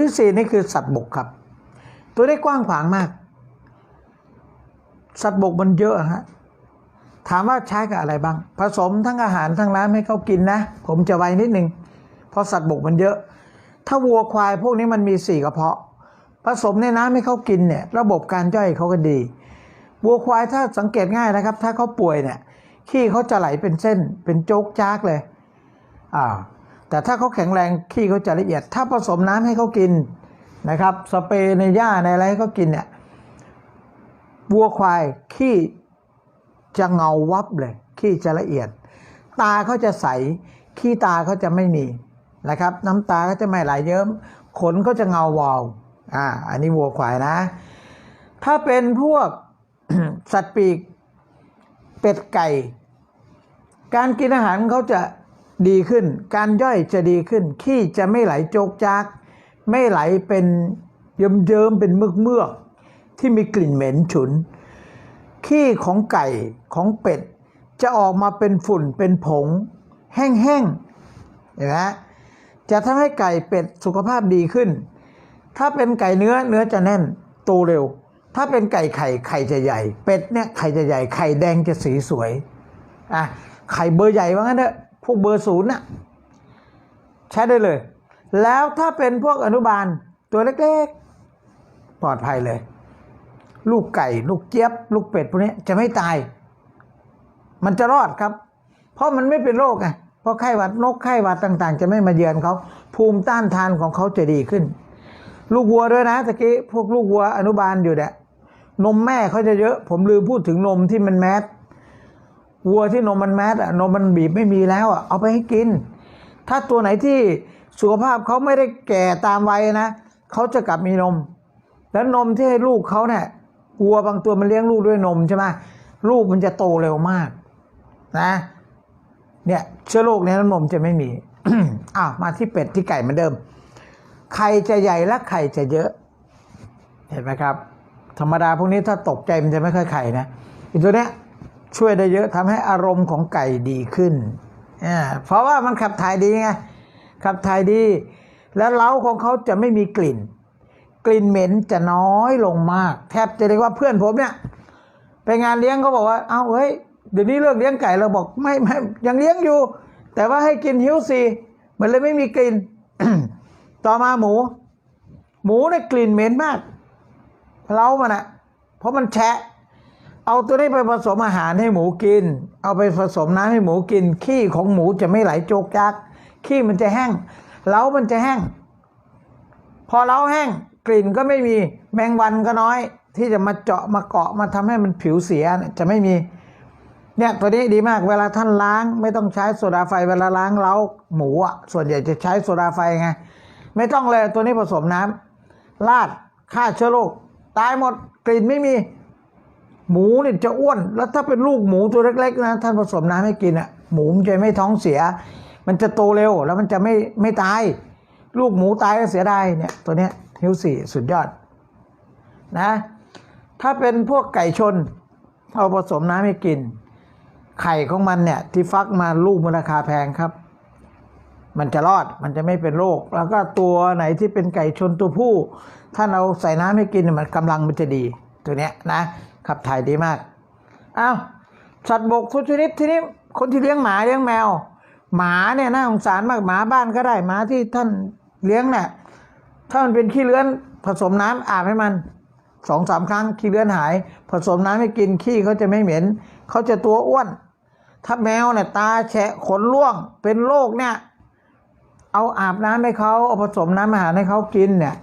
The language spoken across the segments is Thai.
ที่สี่นี่คือสัตว์บกครับ ตัวได้กว้างขวางมาก สัตว์บกมันเยอะฮะถามว่าใช้กับอะไรบ้าง ผสมทั้งอาหารทั้งน้ำให้เขากินนะ ผมจะไวนิดนึงเพราะสัตว์บกมันเยอะ ถ้าวัวควายพวกนี้มันมีสี่กระเพาะ ผสมในน้ำให้เขากินเนี่ย ระบบการย่อยเขาก็ดี วัวควายถ้าสังเกตง่ายนะครับ ถ้าเขาป่วยเนี่ยขี้เขาจะไหลเป็นเส้นเป็นโจ๊กจากเลยอ่า แต่ถ้าเขาแข็งแรงขี้เขาจะละเอียด ถ้าผสมน้ำให้เขากินนะครับ สเปรย์ในหญ้าในอะไรให้เขากินเนี่ยวัวควายขี้จะเงาวับเลยขี้จะละเอียด ตาเขาจะใสขี้ตาเขาจะไม่มีนะครับ น้ำตาเขาจะไม่ไหลเยิ้มขนเขาจะเงาวาวอ่าอันนี้วัวควายนะ ถ้าเป็นพวกสัตว์ปีกเป็ดไก่ การกินอาหารเขาจะ ดีขึ้น การย่อยจะดีขึ้น ขี้จะไม่ไหลโจกจาก ไม่ไหลเป็นเยิ้มเยิมๆเป็นเมือกเมือกที่มีกลิ่นเหม็นฉุน ขี้ของไก่ของเป็ด จะออกมาเป็นฝุ่นเป็นผง แห้งๆเห็นไหมจะทำให้ไก่เป็ดสุขภาพดีขึ้น ถ้าเป็นไก่เนื้อเนื้อจะแน่นโตเร็ว ถ้าเป็นไก่ไข่ไข่จะใหญ่ เป็ดเนี่ยไข่จะใหญ่ ไข่แดงจะสีสวยอะไข่เบอร์ใหญ่ว่างั้นเถอะ พวกเบอร์ศูนย์น่ะใช้ได้เลย แล้วถ้าเป็นพวกอนุบาลตัวเล็กๆ ปลอดภัยเลย ลูกไก่ ลูกเจี๊ยบ ลูกเป็ดพวกนี้จะไม่ตาย มันจะรอดครับ เพราะมันไม่เป็นโรคไงเพราะไข้หวัดนกไข้หวัดต่าง ๆ จะไม่มาเยือนเขาภูมิต้านทานของเขาจะดีขึ้น ลูกวัวด้วยนะตะกี้พวกลูกวัวอนุบาลอยู่เนี่ยนมแม่เขาจะเยอะ ผมลืมพูดถึงนมที่มันแมส วัวที่นมมันแมสอะนมมันบีบไม่มีแล้วอะเอาไปให้กิน ถ้าตัวไหนที่สุขภาพเขาไม่ได้แก่ตามวัยนะเขาจะกลับมีนม แล้วนมที่ให้ลูกเขาเนี่ยวัวบางตัวมันเลี้ยงลูกด้วยนมใช่ไหมลูกมันจะโตเร็วมาก นะ เนี่ยเชื้อโรคในน้ำนมจะไม่มีอ้าวมาที่เป็ดที่ไก่เหมือนเดิมไข่จะใหญ่และไข่จะเยอะ เห็นไหมครับ ธรรมดาพวกนี้ถ้าตกใจมันจะไม่ค่อยไข่นะอีตัวเนี้ย ช่วยได้เยอะทำให้อารมณ์ของไก่ดีขึ้นอ่าเพราะว่ามันขับถ่ายดีไง ขับถ่ายดี แล้วเล้าของเขาจะไม่มีกลิ่น กลิ่นเหม็นจะน้อยลงมาก แทบจะเรียกว่าเพื่อนผมเนี่ยไปงานเลี้ยงเขาบอกว่า เอ้าเฮ้ย เดี๋ยวนี้เลิกเลี้ยงไก่เราบอกไม่ไม่ยังเลี้ยงอยู่ แต่ว่าให้กินฮิวซีมันเลยไม่มีกลิ่น ต่อมาหมู หมูเนี่ยกลิ่นเหม็นมากเล้ามันอะเพราะมันแฉะ เอาตัวนี้ไปผสมอาหารให้หมูกิน เอาไปผสมน้ำให้หมูกิน ขี้ของหมูจะไม่ไหลโจกจัก ขี้มันจะแห้งเล้ามันจะแห้ง พอเล้าแห้งกลิ่นก็ไม่มีแมงวันก็น้อย ที่จะมาเจาะมาเกาะมาทำให้มันผิวเสียจะไม่มีเนี่ยตัวนี้ดีมากเวลาท่านล้างไม่ต้องใช้โซดาไฟเวลาล้างเล้าหมูอะส่วนใหญ่จะใช้โซดาไฟไงไม่ต้องเลยตัวนี้ผสมน้ำราดฆ่าเชื้อโรคตายหมดกลิ่นไม่มี หมูเนี่ยจะอ้วน แล้วถ้าเป็นลูกหมูตัวเล็ก ๆ นะ ท่านผสมน้ำให้กินอะ หมูมันจะไม่ท้องเสีย มันจะโตเร็วแล้วมันจะไม่ไม่ตาย ลูกหมูตายก็เสียดายเนี่ย ตัวเนี้ยฮิวสี่สุดยอดนะ ถ้าเป็นพวกไก่ชนเอาผสมน้ำให้กิน ไข่ของมันเนี่ย ที่ฟักมาลูกมันราคาแพงครับ มันจะรอดมันจะไม่เป็นโรคแล้วก็ตัวไหนที่เป็นไก่ชนตัวผู้ ถ้าเราใส่น้ำให้กินเนี่ยมันกำลังมันจะดีตัวเนี้ยนะ ขับถ่ายดีมากอ้าวสัตว์บกทุกชนิดทีนี้คนที่เลี้ยงหมาเลี้ยงแมว หมาเนี่ยน่าสงสารมากหมาบ้านก็ได้หมาที่ท่านเลี้ยงเนี่ยถ้ามันเป็นขี้เลื้อนผสมน้ำอาบให้มันสองสามครั้งขี้เลื้อนหาย ผสมน้ำให้กินขี้เขาจะไม่เหม็นเขาจะตัวอ้วน ถ้าแมวเนี่ยตาแฉะขนร่วงเป็นโรคเนี่ย เอาอาบน้ำให้เขาเอาผสมน้ำอาหารให้เขากินเนี่ย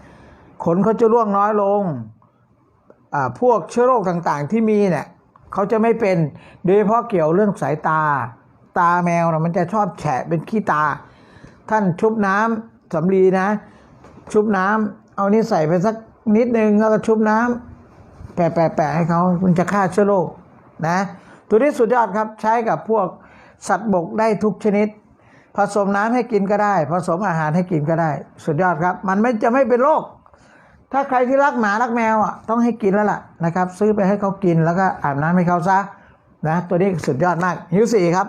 ขนเขาจะร่วงน้อยลง พวกเชื้อโรคต่างๆที่มีเนี่ยเขาจะไม่เป็นโดยเฉพาะเกี่ยวเรื่องสายตา ตาแมวนะมันจะชอบแฉะเป็นขี้ตา ท่านชุบน้ำสำลีนะ ชุบน้ำเอานี่ใส่ไปสักนิดนึงแล้วก็ชุบน้ำแปะแปะแปะให้เขามันจะฆ่าเชื้อโรคนะตัวนี้สุดยอดครับใช้กับพวกสัตว์บกได้ทุกชนิด ผสมน้ำให้กินก็ได้ ผสมอาหารให้กินก็ได้ สุดยอดครับ มันไม่จะไม่เป็นโรค ถ้าใครที่รักหมารักแมวอะต้องให้กินแล้วล่ะนะครับ ซื้อไปให้เขากินแล้วก็อาบน้ำให้เขาซะนะตัวนี้สุดยอดมากฮิวสี่ครับ